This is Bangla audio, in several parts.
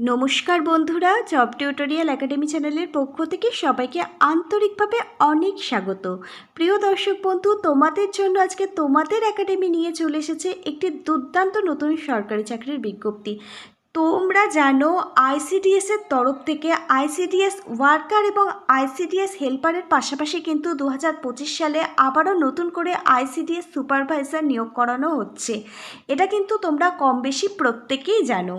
নমস্কার বন্ধুরা, জব টিউটোরিয়াল একাডেমি চ্যানেলের পক্ষ থেকে সবাইকে আন্তরিকভাবে অনেক স্বাগত। প্রিয় দর্শক বন্ধু, তোমাদের জন্য আজকে তোমাদের একাডেমি নিয়ে চলে এসেছে একটি দুর্দান্ত নতুন সরকারি চাকরির বিজ্ঞপ্তি। তোমরা জানো আইসিডিএসের তরফ থেকে আইসিডিএস ওয়ার্কার এবং আইসিডিএস হেল্পারের পাশাপাশি কিন্তু দু হাজার পঁচিশ সালে আবারও নতুন করে আইসিডিএস সুপারভাইজার নিয়োগ করানো হচ্ছে। এটা কিন্তু তোমরা কম বেশি প্রত্যেকেই জানো।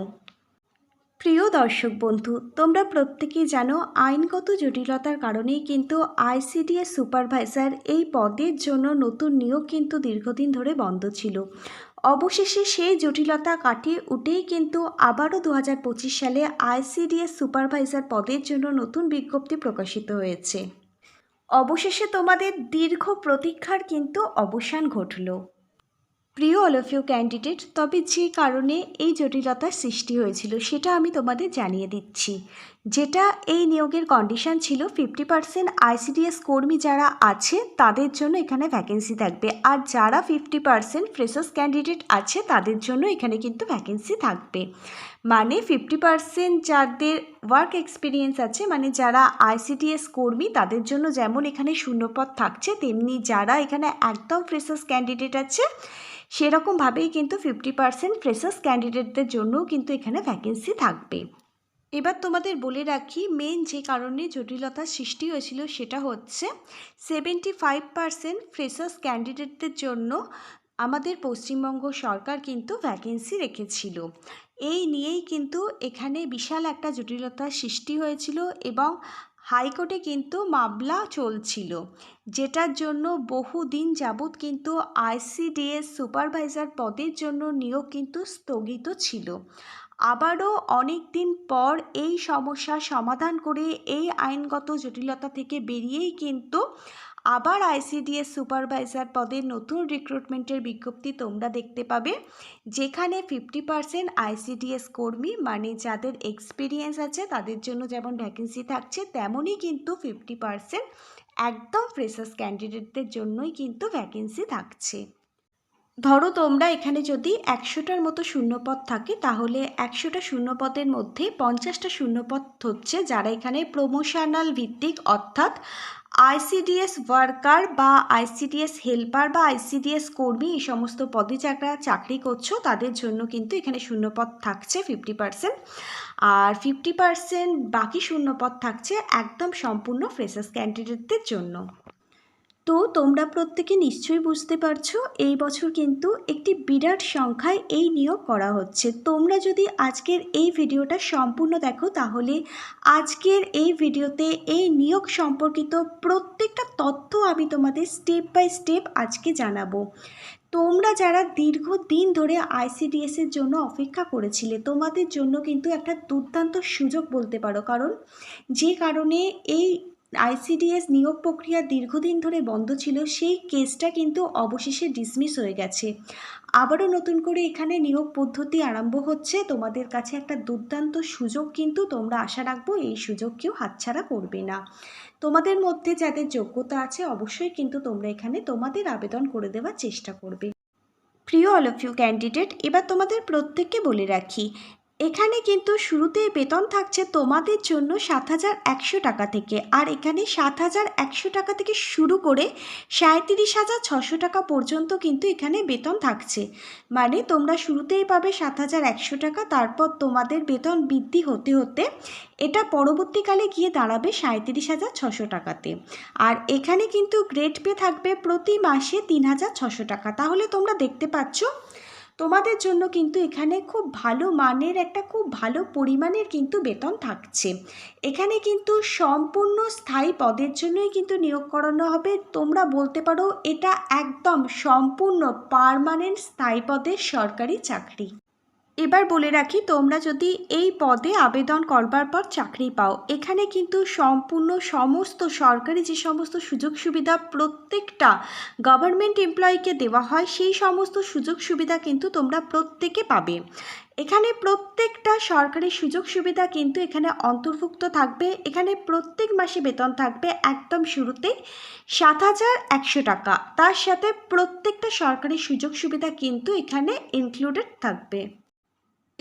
প্রিয় দর্শক বন্ধু, তোমরা প্রত্যেকেই জানো আইনগত জটিলতার কারণেই কিন্তু আইসিডিএস সুপারভাইজার এই পদের জন্য নতুন নিয়োগ কিন্তু দীর্ঘদিন ধরে বন্ধ ছিল। অবশেষে সেই জটিলতা কাটিয়ে উঠেই কিন্তু আবারও দু হাজার পঁচিশ সালে আইসিডিএস সুপারভাইজার পদের জন্য নতুন বিজ্ঞপ্তি প্রকাশিত হয়েছে। অবশেষে তোমাদের দীর্ঘ প্রতীক্ষার কিন্তু অবসান ঘটল। প্রিয় অল অফ ইউ ক্যান্ডিডেট তবে যে কারণে এই জটিলতার সৃষ্টি হয়েছিল সেটা আমি তোমাদের জানিয়ে দিচ্ছি। যেটা এই নিয়োগের কন্ডিশন ছিল ফিফটি পার্সেন্ট আইসিডিএস কর্মী যারা আছে, তাদের জন্য এখানে ভ্যাকেন্সি থাকবে। আর যারা ফিফটি পার্সেন্ট ফ্রেশার্স ক্যান্ডিডেট আছে, তাদের জন্য এখানে কিন্তু ভ্যাকেন্সি থাকবে। মানে ফিফটি পার্সেন্ট যাদের ওয়ার্ক এক্সপিরিয়েন্স আছে মানে যারা আইসিডিএস কর্মী, তাদের জন্য যেমন এখানে শূন্যপদ থাকছে, তেমনি যারা এখানে একদম ফ্রেশার্স ক্যান্ডিডেট আছে সেরকমভাবেই কিন্তু ফিফটি পার্সেন্ট ফ্রেশার্স ক্যান্ডিডেটদের জন্যও কিন্তু এখানে ভ্যাকেন্সি থাকবে। এবার তোমাদের বলে রাখি মেন যে কারণে জটিলতার সৃষ্টি হয়েছিল সেটা হচ্ছে সেভেন্টি ফাইভ পার্সেন্ট ফ্রেশার্স ক্যান্ডিডেটদের জন্য আমাদের পশ্চিমবঙ্গ সরকার কিন্তু ভ্যাকেন্সি রেখেছিল। এই নিয়েই কিন্তু এখানে বিশাল একটা জটিলতার সৃষ্টি হয়েছিল এবং হাইকোর্টে কিন্তু মামলা চলছিল, যেটার জন্য বহুদিন যাবৎ কিন্তু আইসিডিএস সুপারভাইজার পদের জন্য নিয়োগ কিন্তু স্থগিত ছিল। আবারও অনেক দিন পর এই সমস্যার সমাধান করে এই আইনগত জটিলতা থেকে বেরিয়েই কিন্তু আবার আইসিডিএস সুপারভাইজার পদে নতুন রিক্রুটমেন্টের বিজ্ঞপ্তি তোমরা দেখতে পাবে, যেখানে ফিফটি পার্সেন্ট আইসিডিএস কর্মী মানে যাদের এক্সপিরিয়েন্স আছে, তাদের জন্য যেমন ভ্যাকেন্সি থাকছে, তেমনই কিন্তু ফিফটি পার্সেন্ট একদম ফ্রেশার্স ক্যান্ডিডেটদের জন্যই কিন্তু ভ্যাকেন্সি থাকছে। ধরো তোমরা এখানে যদি একশোটার মতো শূন্যপদ থাকে, তাহলে একশোটা শূন্যপদের মধ্যে পঞ্চাশটা শূন্যপদ হচ্ছে যারা এখানে প্রমোশনাল ভিত্তিক, অর্থাৎ আইসিডিএস ওয়ার্কার বা আইসিডিএস হেল্পার বা আইসিডিএস কর্মী এই সমস্ত পদে যারা চাকরি করছ, তাদের জন্য কিন্তু এখানে শূন্যপদ থাকছে ফিফটি পার্সেন্ট আর ফিফটি পার্সেন্ট বাকি শূন্যপদ থাকছে একদম সম্পূর্ণ ফ্রেশার্স ক্যান্ডিডেটদের জন্য। তো তোমরা প্রত্যেকে নিশ্চয়ই বুঝতে পারছ, এই বছর কিন্তু একটি বিরাট সংখ্যায় এই নিয়োগ করা হচ্ছে। তোমরা যদি আজকের এই ভিডিওটা সম্পূর্ণ দেখো, তাহলে আজকের এই ভিডিওতে এই নিয়োগ সম্পর্কিত প্রত্যেকটা তথ্য আমি তোমাদের স্টেপ বাই স্টেপ আজকে জানাব। তোমরা যারা দীর্ঘদিন ধরে আইসিডিএস এর জন্য অপেক্ষা করেছিলে, তোমাদের জন্য কিন্তু একটা দুর্দান্ত সুযোগ বলতে পারো। কারণ যে কারণে এই আইসিডিএস নিয়োগ প্রক্রিয়া দীর্ঘদিন ধরে বন্ধ ছিল, সেই কেসটা কিন্তু অবশেষে ডিসমিস হয়ে গেছে। আবারও নতুন করে এখানে নিয়োগ পদ্ধতি আরম্ভ হচ্ছে। তোমাদের কাছে একটা দুর্দান্ত সুযোগ কিন্তু তোমরা আশা রাখব এই সুযোগ কেউ হাতছাড়া করবে না। তোমাদের মধ্যে যাদের যোগ্যতা আছে, অবশ্যই কিন্তু তোমরা এখানে তোমাদের আবেদন করে দেওয়ার চেষ্টা করবে। প্রিয় অল অফ ইউ ক্যান্ডিডেট, এবার তোমাদের প্রত্যেককে বলে রাখি এখানে কিন্তু শুরুতেই বেতন থাকছে তোমাদের জন্য সাত হাজার একশো টাকা থেকে। আর এখানে সাত হাজার একশো টাকা থেকে শুরু করে সাঁত্রিশ হাজার ছশো টাকা পর্যন্ত কিন্তু এখানে বেতন থাকছে। মানে তোমরা শুরুতেই পাবে সাত হাজার একশো টাকা, তারপর তোমাদের বেতন বৃদ্ধি হতে হতে এটা পরবর্তীকালে গিয়ে দাঁড়াবে সাঁত্রিশ হাজার ছশো টাকাতে। আর এখানে কিন্তু গ্রেড পে থাকবে প্রতি মাসে তিন হাজার ছশো টাকা। তাহলে তোমরা দেখতে পাচ্ছ তোমাদের জন্য কিন্তু এখানে খুব ভালো মানের একটা খুব ভালো পরিমাণের কিন্তু বেতন থাকছে। এখানে কিন্তু সম্পূর্ণ স্থায়ী পদের জন্যই কিন্তু নিয়োগ করানো হবে। তোমরা বলতে পারো এটা একদম সম্পূর্ণ পারমানেন্ট স্থায়ী পদের সরকারি চাকরি। এবার বলে রাখি, তোমরা যদি এই পদে আবেদন করবার পর চাকরি পাও, এখানে কিন্তু সম্পূর্ণ সমস্ত সরকারি যে সমস্ত সুযোগ সুবিধা প্রত্যেকটা গভর্নমেন্ট এমপ্লয়িকে দেওয়া হয়, সেই সমস্ত সুযোগ সুবিধা কিন্তু তোমরা প্রত্যেকে পাবে। এখানে প্রত্যেকটা সরকারি সুযোগ সুবিধা কিন্তু এখানে অন্তর্ভুক্ত থাকবে। এখানে প্রত্যেক মাসে বেতন থাকবে একদম শুরুতেই সাত হাজার একশো টাকা। তার সাথে প্রত্যেকটা সরকারি সুযোগ সুবিধা কিন্তু এখানে ইনক্লুডেড থাকবে।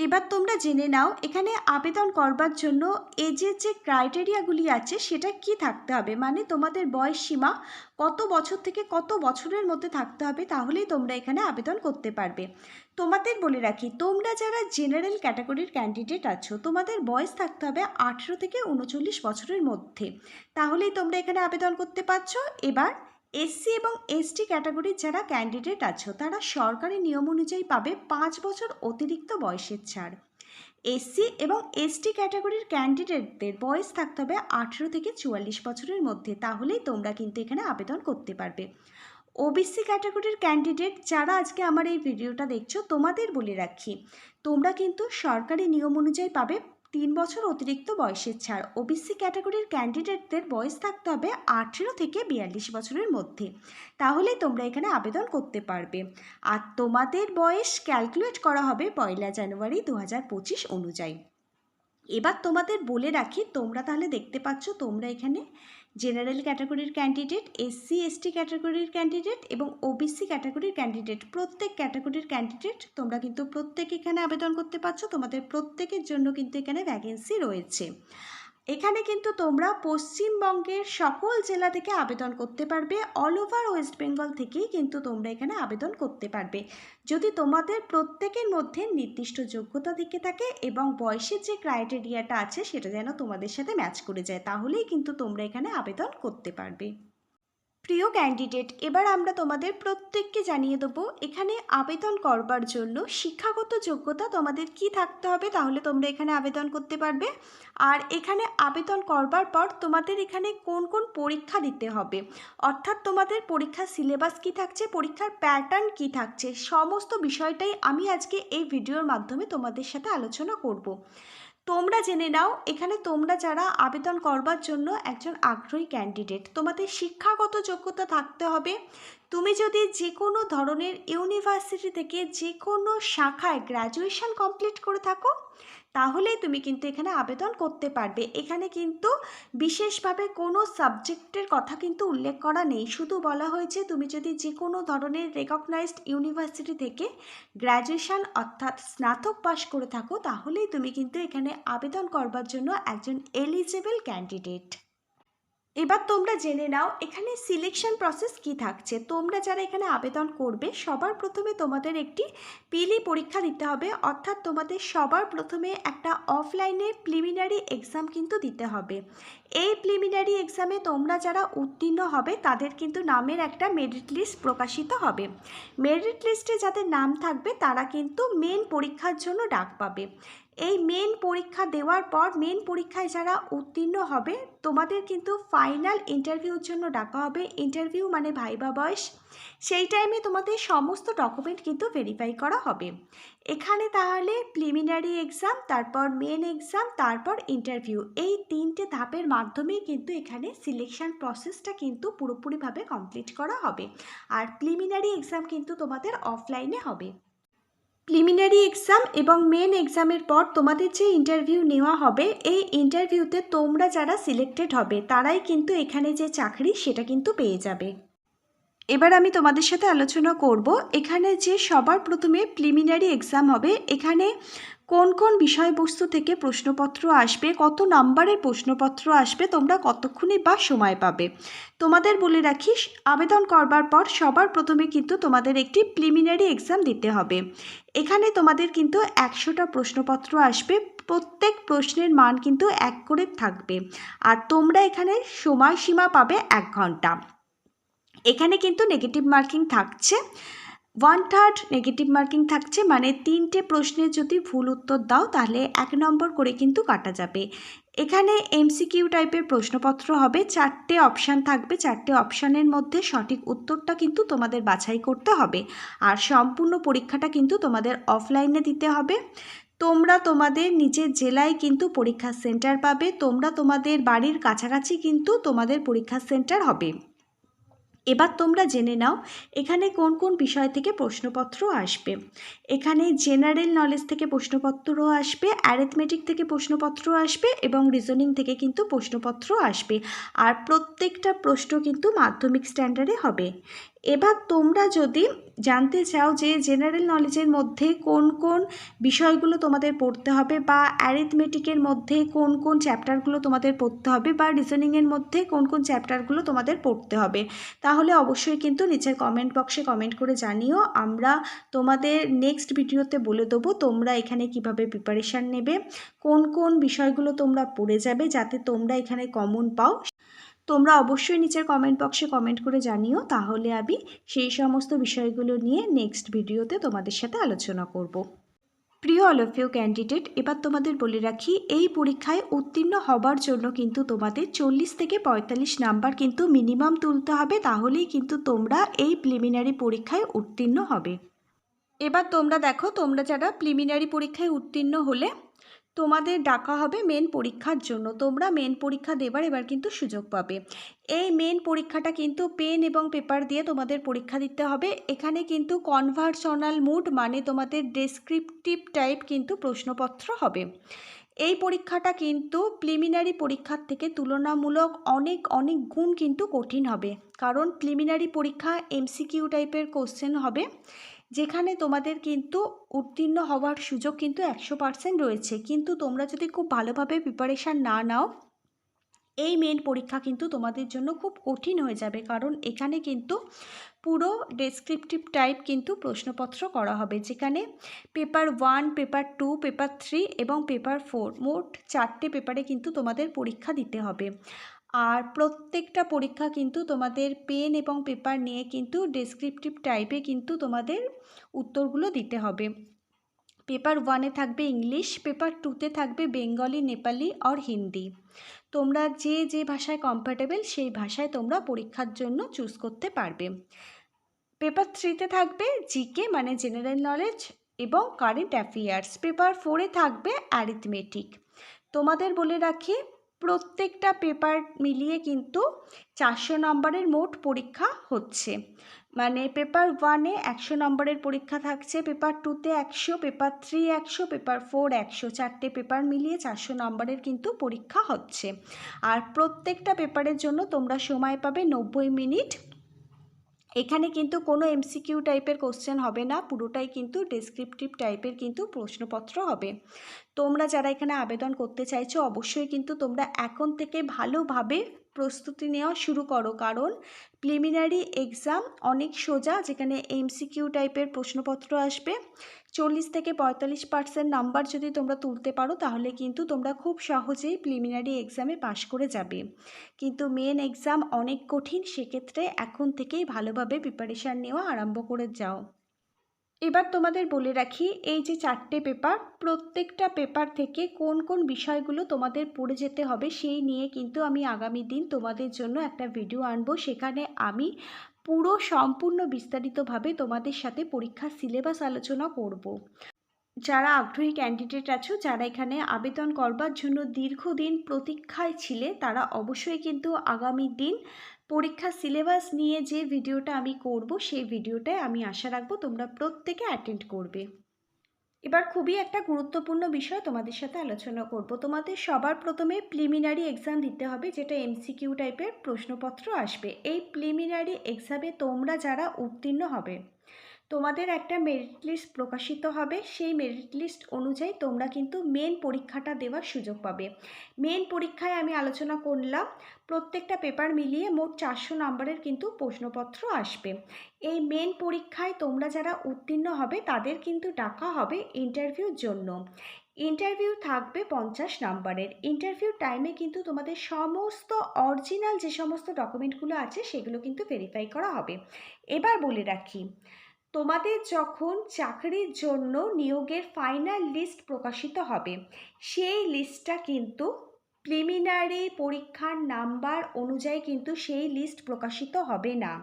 এবার তোমরা জেনে নাও এখানে আবেদন করবার জন্য এজের যে ক্রাইটেরিয়াগুলি আছে সেটা কি থাকতে হবে? মানে তোমাদের বয়স সীমা কত বছর থেকে কত বছরের মধ্যে থাকতে হবে তাহলেই তোমরা এখানে আবেদন করতে পারবে। তোমাদের বলে রাখি, তোমরা যারা জেনারেল ক্যাটাগরির ক্যান্ডিডেট আছো, তোমাদের বয়স থাকতে হবে আঠেরো থেকে উনচল্লিশ বছরের মধ্যে। তাহলেই তোমরা এখানে আবেদন করতে পারছ। এবার এসসি এবং এসটি ক্যাটাগরির যারা ক্যান্ডিডেট আছো, তারা সরকারি নিয়ম অনুযায়ী পাবে পাঁচ বছর অতিরিক্ত বয়সের ছাড়। এসসি এবং এসটি ক্যাটাগরির ক্যান্ডিডেটদের বয়স থাকতে হবে আঠেরো থেকে চুয়াল্লিশ বছরের মধ্যে, তাহলেই তোমরা কিন্তু এখানে আবেদন করতে পারবে। ওবিসি ক্যাটাগরির ক্যান্ডিডেট যারা আজকে আমার এই ভিডিওটা দেখছ, তোমাদের বলে রাখি, তোমরা কিন্তু সরকারি নিয়ম অনুযায়ী পাবে তিন বছর অতিরিক্ত বয়সের ছাড়। ওবিসি ক্যাটাগরির ক্যান্ডিডেটদের বয়স থাকতে হবে আঠেরো থেকে বিয়াল্লিশ বছরের মধ্যে। তাহলেই তোমরা এখানে আবেদন করতে পারবে। আর তোমাদের বয়স ক্যালকুলেট করা হবে পয়লা জানুয়ারি দু হাজার পঁচিশ অনুযায়ী। এবার তোমাদের বলে রাখি, তোমরা তাহলে দেখতে পাচ্ছ তোমরা এখানে জেনারেল ক্যাটাগরির ক্যান্ডিডেট এসসি এসটি ক্যাটাগরির ক্যান্ডিডেট এবং ওবিসি ক্যাটাগরির ক্যান্ডিডেট প্রত্যেক ক্যাটাগরির ক্যান্ডিডেট তোমরা কিন্তু প্রত্যেক এখানে আবেদন করতে পারছ, তোমাদের প্রত্যেকের জন্য কিন্তু এখানে ভ্যাকেন্সি রয়েছে। এখানে কিন্তু তোমরা পশ্চিমবঙ্গের সকল জেলা থেকে আবেদন করতে পারবে। অল ওভার ওয়েস্ট বেঙ্গল থেকেই কিন্তু তোমরা এখানে আবেদন করতে পারবে। যদি তোমাদের প্রত্যেকের মধ্যে নির্দিষ্ট যোগ্যতা দিকে থাকে এবং বয়সের যে ক্রাইটেরিয়াটা আছে সেটা যেন তোমাদের সাথে ম্যাচ করে যায়, তাহলেই কিন্তু তোমরা এখানে আবেদন করতে পারবে। প্রিয় ক্যান্ডিডেট এবার আমরা তোমাদের প্রত্যেককে জানিয়ে দেবো, এখানে আবেদন করবার জন্য শিক্ষাগত যোগ্যতা তোমাদের কি থাকতে হবে, তাহলে তোমরা এখানে আবেদন করতে পারবে। আর এখানে আবেদন করবার পর তোমাদের এখানে কোন কোন পরীক্ষা দিতে হবে, অর্থাৎ তোমাদের পরীক্ষার সিলেবাস কি থাকছে, পরীক্ষার প্যাটার্ন কি থাকছে, সমস্ত বিষয়টাই আমি আজকে এই ভিডিওর মাধ্যমে তোমাদের সাথে আলোচনা করব। তোমরা জেনে নাও, এখানে তোমরা যারা আবেদন করবার জন্য একজন আগ্রহী ক্যান্ডিডেট তোমাদের শিক্ষাগত যোগ্যতা থাকতে হবে। তুমি যদি যে কোনো ধরনের ইউনিভার্সিটি থেকে যে কোনো শাখায় গ্র্যাজুয়েশন কমপ্লিট করে থাকো তাহলেই তুমি কিন্তু এখানে আবেদন করতে পারবে। এখানে কিন্তু বিশেষভাবে কোনো সাবজেক্টের কথা কিন্তু উল্লেখ করা নেই। শুধু বলা হয়েছে তুমি যদি যে কোনো ধরনের রেকগনাইজড ইউনিভার্সিটি থেকে গ্র্যাজুয়েশান অর্থাৎ স্নাতক পাশ করে থাকো, তাহলেই তুমি কিন্তু এখানে আবেদন করবার জন্য একজন এলিজেবল ক্যান্ডিডেট এবার তোমরা জেনে নাও, এখানে সিলেকশন প্রসেস কি থাকছে। তোমরা যারা এখানে আবেদন করবে, সবার প্রথমে তোমাদের একটি পিলি পরীক্ষা দিতে হবে। অর্থাৎ তোমাদের সবার প্রথমে একটা অফলাইনে প্রিলিমিনারি এক্সাম কিন্তু দিতে হবে। এই প্রিলিমিনারি এক্সামে তোমরা যারা উত্তীর্ণ হবে, তাদের কিন্তু নামের একটা মেরিট লিস্ট প্রকাশিত হবে। মেরিট লিস্টে যাদের নাম থাকবে, তারা কিন্তু মেন পরীক্ষার জন্য ডাক পাবে। এই মেন পরীক্ষা দেওয়ার পর মেন পরীক্ষায় যারা উত্তীর্ণ হবে, তোমাদের কিন্তু ফাইনাল ইন্টারভিউর জন্য ডাকা হবে। ইন্টারভিউ মানে ভাইবা বয়স। সেই টাইমে তোমাদের সমস্ত ডকুমেন্ট কিন্তু ভেরিফাই করা হবে। এখানে তাহলে প্রিলিমিনারি এক্সাম তারপর মেন এক্সাম তারপর ইন্টারভিউ এই তিনটে ধাপের মাধ্যমেই কিন্তু এখানে সিলেকশন প্রসেসটা কিন্তু পুরোপুরিভাবে কমপ্লিট করা হবে। আর প্রিলিমিনারি এক্সাম কিন্তু তোমাদের অফলাইনে হবে। প্রিলিমিনারি এক্সাম এবং মেন এক্সামের পর তোমাদের যে ইন্টারভিউ নেওয়া হবে, এই ইন্টারভিউতে তোমরা যারা সিলেক্টেড হবে, তারাই কিন্তু এখানে যে চাকরি সেটা কিন্তু পেয়ে যাবে। এবার আমি তোমাদের সাথে আলোচনা করব। এখানে যে সবার প্রথমে প্রিলিমিনারি এক্সাম হবে, এখানে কোন কোন বিষয়বস্তু থেকে প্রশ্নপত্র আসবে, কত নাম্বারের প্রশ্নপত্র আসবে, তোমরা কতক্ষণে বা সময় পাবে। তোমাদের বলে রাখি আবেদন করবার পর সবার প্রথমে কিন্তু তোমাদের একটি প্রিলিমিনারি এক্সাম দিতে হবে। এখানে তোমাদের কিন্তু একশোটা প্রশ্নপত্র আসবে, প্রত্যেক প্রশ্নের মান কিন্তু এক করে থাকবে। আর তোমরা এখানে সময়সীমা পাবে এক ঘণ্টা। এখানে কিন্তু নেগেটিভ মার্কিং থাকছে। ওয়ান থার্ড নেগেটিভ মার্কিং থাকছে মানে তিনটে প্রশ্নের যদি ভুল উত্তর দাও, তাহলে এক নম্বর করে কিন্তু কাটা যাবে। এখানে এমসিকিউ টাইপের প্রশ্নপত্র হবে, চারটে অপশান থাকবে, চারটে অপশানের মধ্যে সঠিক উত্তরটা কিন্তু তোমাদের বাছাই করতে হবে। আর সম্পূর্ণ পরীক্ষাটা কিন্তু তোমাদের অফলাইনে দিতে হবে। তোমরা তোমাদের নিজের জেলায় কিন্তু পরীক্ষা সেন্টার পাবে, তোমরা তোমাদের বাড়ির কাছাকাছি কিন্তু তোমাদের পরীক্ষা সেন্টার হবে। এবার তোমরা জেনে নাও, এখানে কোন কোন বিষয় থেকে প্রশ্নপত্র আসবে। এখানে জেনারেল নলেজ থেকে প্রশ্নপত্র আসবে অ্যারেথমেটিক থেকে প্রশ্নপত্র আসবে এবং রিজনিং থেকে কিন্তু প্রশ্নপত্র আসবে। আর প্রত্যেকটা প্রশ্ন কিন্তু মাধ্যমিক স্ট্যান্ডার্ডে হবে। এবার তোমরা যদি জানতে চাও যে জেনারেল নলেজের মধ্যে কোন কোন বিষয়গুলো তোমাদের পড়তে হবে বা অ্যারিথমেটিকের মধ্যে কোন কোন চ্যাপ্টারগুলো তোমাদের পড়তে হবে বা রিজনিংয়ের মধ্যে কোন কোন চ্যাপ্টারগুলো তোমাদের পড়তে হবে, তাহলে অবশ্যই কিন্তু নিচের কমেন্ট বক্সে কমেন্ট করে জানিও। আমরা তোমাদের নেক্সট ভিডিওতে বলে দেবো তোমরা এখানে কীভাবে প্রিপারেশান নেবে, কোন কোন বিষয়গুলো তোমরা পড়ে যাবে যাতে তোমরা এখানে কমন পাও তোমরা অবশ্যই নিচের কমেন্ট বক্সে কমেন্ট করে জানিও, তাহলে আমি সেই সমস্ত বিষয়গুলো নিয়ে নেক্সট ভিডিওতে তোমাদের সাথে আলোচনা করব। প্রিয় অল অফ ইউ ক্যান্ডিডেট এবার তোমাদের বলে রাখি, এই পরীক্ষায় উত্তীর্ণ হবার জন্য কিন্তু তোমাদের চল্লিশ থেকে পঁয়তাল্লিশ নাম্বার কিন্তু মিনিমাম তুলতে হবে, তাহলেই কিন্তু তোমরা এই প্রিলিমিনারি পরীক্ষায় উত্তীর্ণ হবে। এবার তোমরা দেখো, তোমরা যারা প্রিলিমিনারি পরীক্ষায় উত্তীর্ণ হলে তোমাদের ডাকা হবে মেন পরীক্ষার জন্য। তোমরা মেন পরীক্ষা দেবার এবার কিন্তু সুযোগ পাবে। এই মেন পরীক্ষাটা কিন্তু পেন এবং পেপার দিয়ে তোমাদের পরীক্ষা দিতে হবে। এখানে কিন্তু কনভার্সনাল মুড মানে তোমাদের ডেসক্রিপটিভ টাইপ কিন্তু প্রশ্নপত্র হবে। এই পরীক্ষাটা কিন্তু প্রিলিমিনারি পরীক্ষার থেকে তুলনামূলক অনেক অনেক গুণ কিন্তু কঠিন হবে। কারণ প্রিলিমিনারি পরীক্ষা এমসিকিউ টাইপের কোশ্চেন হবে, যেখানে তোমাদের কিন্তু উত্তীর্ণ হওয়ার সুযোগ কিন্তু একশো পার্সেন্ট রয়েছে। কিন্তু তোমরা যদি খুব ভালোভাবে প্রিপারেশান না নাও, এই মেন পরীক্ষা কিন্তু তোমাদের জন্য খুব কঠিন হয়ে যাবে। কারণ এখানে কিন্তু পুরো ডেসক্রিপটিভ টাইপ কিন্তু প্রশ্নপত্র করা হবে, যেখানে paper one paper two paper three এবং পেপার ফোর মোট চারটে পেপারে কিন্তু তোমাদের পরীক্ষা দিতে হবে। আর প্রত্যেকটা পরীক্ষা কিন্তু তোমাদের পেন এবং পেপার নিয়ে কিন্তু ডেসক্রিপটিভ টাইপে কিন্তু তোমাদের উত্তরগুলো দিতে হবে। পেপার ওয়ানে থাকবে ইংলিশ পেপার টুতে থাকবে বেঙ্গলি নেপালি আর হিন্দি তোমরা যে যে ভাষায় কমফর্টেবল সেই ভাষায় তোমরা পরীক্ষার জন্য চুজ করতে পারবে। পেপার থ্রিতে থাকবে জিকে মানে জেনারেল নলেজ এবং কারেন্ট অ্যাফেয়ার্স পেপার ফোরে থাকবে অ্যারিথমেটিক তোমাদের বলে রাখি, প্রত্যেকটা পেপার মিলিয়ে কিন্তু চারশো নম্বরের মোট পরীক্ষা হচ্ছে। মানে পেপার ওয়ানে একশো নম্বরের পরীক্ষা থাকছে পেপার টুতে একশো পেপার থ্রি একশো পেপার ফোর একশো, চারটে পেপার মিলিয়ে চারশো নম্বরের কিন্তু পরীক্ষা হচ্ছে। আর প্রত্যেকটা পেপারের জন্য তোমরা সময় পাবে নব্বই মিনিট। এখানে কিন্তু কোনো এমসিকিউ টাইপের কোশ্চেন হবে না, পুরোটাই কিন্তু ডেসক্রিপটিভ টাইপের কিন্তু প্রশ্নপত্র হবে। তোমরা যারা এখানে আবেদন করতে চাইছো, অবশ্যই কিন্তু তোমরা এখন থেকে ভালোভাবে প্রস্তুতি নেওয়া শুরু করো। কারণ প্রিলিমিনারি এক্সাম অনেক সোজা, যেখানে এমসিকিউ টাইপের প্রশ্নপত্র আসবে। চল্লিশ থেকে পঁয়তাল্লিশ পার্সেন্ট নাম্বার যদি তোমরা তুলতে পারো, তাহলে কিন্তু তোমরা খুব সহজেই প্রিলিমিনারি এক্সামে পাশ করে যাবে। কিন্তু মেন এক্সাম অনেক কঠিন, সেক্ষেত্রে এখন থেকেই ভালোভাবে প্রিপারেশান নেওয়া আরম্ভ করে যাও। এবার তোমাদের বলে রাখি, এই যে চারটে পেপার প্রত্যেকটা পেপার থেকে কোন কোন বিষয়গুলো তোমাদের পড়ে যেতে হবে সেই নিয়ে কিন্তু আমি আগামী দিন তোমাদের জন্য একটা ভিডিও আনব সেখানে আমি পুরো সম্পূর্ণ বিস্তারিতভাবে তোমাদের সাথে পরীক্ষার সিলেবাস আলোচনা করব। যারা আগ্রহী ক্যান্ডিডেট আছো, যারা এখানে আবেদন করবার জন্য দীর্ঘদিন প্রতীক্ষায় ছিলে, তারা অবশ্যই কিন্তু আগামী দিন পরীক্ষার সিলেবাস নিয়ে যে ভিডিওটা আমি করব, সেই ভিডিওটায় আমি আশা রাখব তোমরা প্রত্যেকে অ্যাটেন্ড করবে। এবার খুবই একটা গুরুত্বপূর্ণ বিষয় তোমাদের সাথে আলোচনা করব। তোমাদের সবার প্রথমে প্রিলিমিনারি এক্সাম দিতে হবে, যেটা এমসিকিউ টাইপের প্রশ্নপত্র আসবে। এই প্রিলিমিনারি এক্সামে তোমরা যারা উত্তীর্ণ হবে তোমাদের একটা মেরিট লিস্ট প্রকাশিত হবে। সেই মেরিট লিস্ট অনুযায়ী তোমরা কিন্তু মেন পরীক্ষাটা দেওয়ার সুযোগ পাবে। মেন পরীক্ষায় আমি আলোচনা করলাম, প্রত্যেকটা পেপার মিলিয়ে মোট চারশো নাম্বারের কিন্তু প্রশ্নপত্র আসবে। এই মেন পরীক্ষায় তোমরা যারা উত্তীর্ণ হবে, তাদের কিন্তু ডাকা হবে ইন্টারভিউর জন্য। ইন্টারভিউ থাকবে পঞ্চাশ নাম্বারের ইন্টারভিউ টাইমে কিন্তু তোমাদের সমস্ত অরিজিনাল যে সমস্ত ডকুমেন্টগুলো আছে, সেগুলো কিন্তু ভেরিফাই করা হবে। এবার বলে রাখি তোমাদের যখন চাকরির জন্য নিয়োগের ফাইনাল লিস্ট প্রকাশিত হবে, সেই লিস্টটা কিন্তু প্রিলিমিনারি পরীক্ষার নাম্বার অনুযায়ী কিন্তু সেই লিস্ট প্রকাশিত হবে না।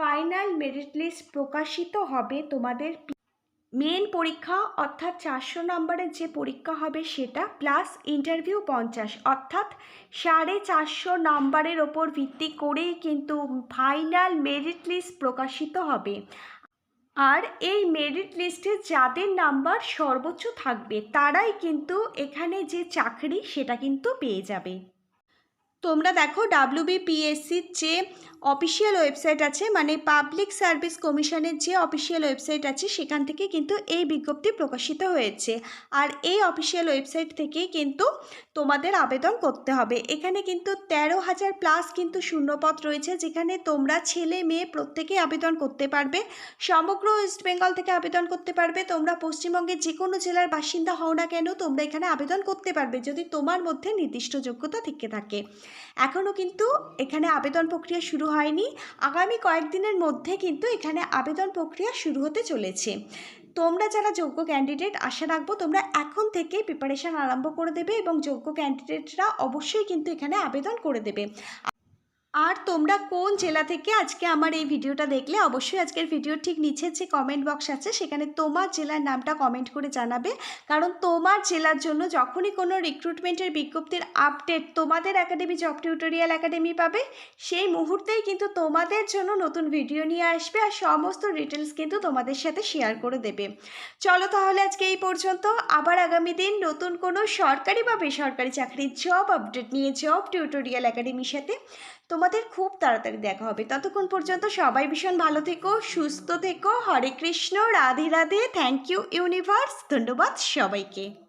ফাইনাল মেরিট লিস্ট প্রকাশিত হবে তোমাদের মেন পরীক্ষা অর্থাৎ চারশো নম্বরের যে পরীক্ষা হবে সেটা প্লাস ইন্টারভিউ পঞ্চাশ। অর্থাৎ সাড়ে চারশো নম্বরের ওপর ভিত্তি করেই কিন্তু ফাইনাল মেরিট লিস্ট প্রকাশিত হবে। আর এই মেরিট লিস্টে যাদের নাম্বার সর্বোচ্চ থাকবে, তারাই কিন্তু এখানে যে চাকরি, সেটা কিন্তু পেয়ে যাবে। তোমরা দেখো ডাব্লিউবিপিএসসির যে অফিসিয়াল ওয়েবসাইট আছে মানে পাবলিক সার্ভিস কমিশনের যে অফিসিয়াল ওয়েবসাইট আছে, সেখান থেকে কিন্তু এই বিজ্ঞপ্তি প্রকাশিত হয়েছে। আর এই অফিসিয়াল ওয়েবসাইট থেকেই কিন্তু তোমাদের আবেদন করতে হবে। এখানে কিন্তু তেরো হাজার প্লাস কিন্তু শূন্যপদ রয়েছে, যেখানে তোমরা ছেলে মেয়ে প্রত্যেকেই আবেদন করতে পারবে। সমগ্র ওয়েস্ট বেঙ্গল থেকে আবেদন করতে পারবে। তোমরা পশ্চিমবঙ্গের যে কোনো জেলার বাসিন্দা হও না কেন, তোমরা এখানে আবেদন করতে পারবে যদি তোমার মধ্যে নির্দিষ্ট যোগ্যতা থেকে থাকে। এখনও কিন্তু এখানে আবেদন প্রক্রিয়া শুরু হয়নি। আগামী কয়েকদিনের মধ্যে কিন্তু এখানে আবেদন প্রক্রিয়া শুরু হতে চলেছে। তোমরা যারা যোগ্য ক্যান্ডিডেট আশা রাখব তোমরা এখন থেকে প্রিপারেশান আরম্ভ করে দেবে এবং যোগ্য ক্যান্ডিডেটরা অবশ্যই কিন্তু এখানে আবেদন করে দেবে। আর তোমরা কোন জেলা থেকে আজকে আমার এই ভিডিওটা দেখলে, অবশ্যই আজকের ভিডিওর ঠিক নিচে যে কমেন্ট বক্স আছে, সেখানে তোমার জেলার নামটা কমেন্ট করে জানাবে। কারণ তোমার জেলার জন্য যখনই কোনো রিক্রুটমেন্টের বিজ্ঞপ্তির আপডেট তোমাদের একাডেমি জব টিউটোরিয়াল একাডেমি পাবে, সেই মুহূর্তেই কিন্তু তোমাদের জন্য নতুন ভিডিও নিয়ে আসবে আর সমস্ত ডিটেলস কিন্তু তোমাদের সাথে শেয়ার করে দেবে। চলো তাহলে আজকে এই পর্যন্ত। আবার আগামী দিন নতুন কোনো সরকারি বা বেসরকারি চাকরির জব আপডেট নিয়ে জব টিউটোরিয়াল একাডেমির সাথে তোমাদের খুব তাড়াতাড়ি দেখা হবে। ততক্ষণ পর্যন্ত সবাই ভীষণ ভালো থেকো, সুস্থ থেকো। Hare Krishna, Radhe Radhe. Thank you universe ধন্যবাদ সবাইকে।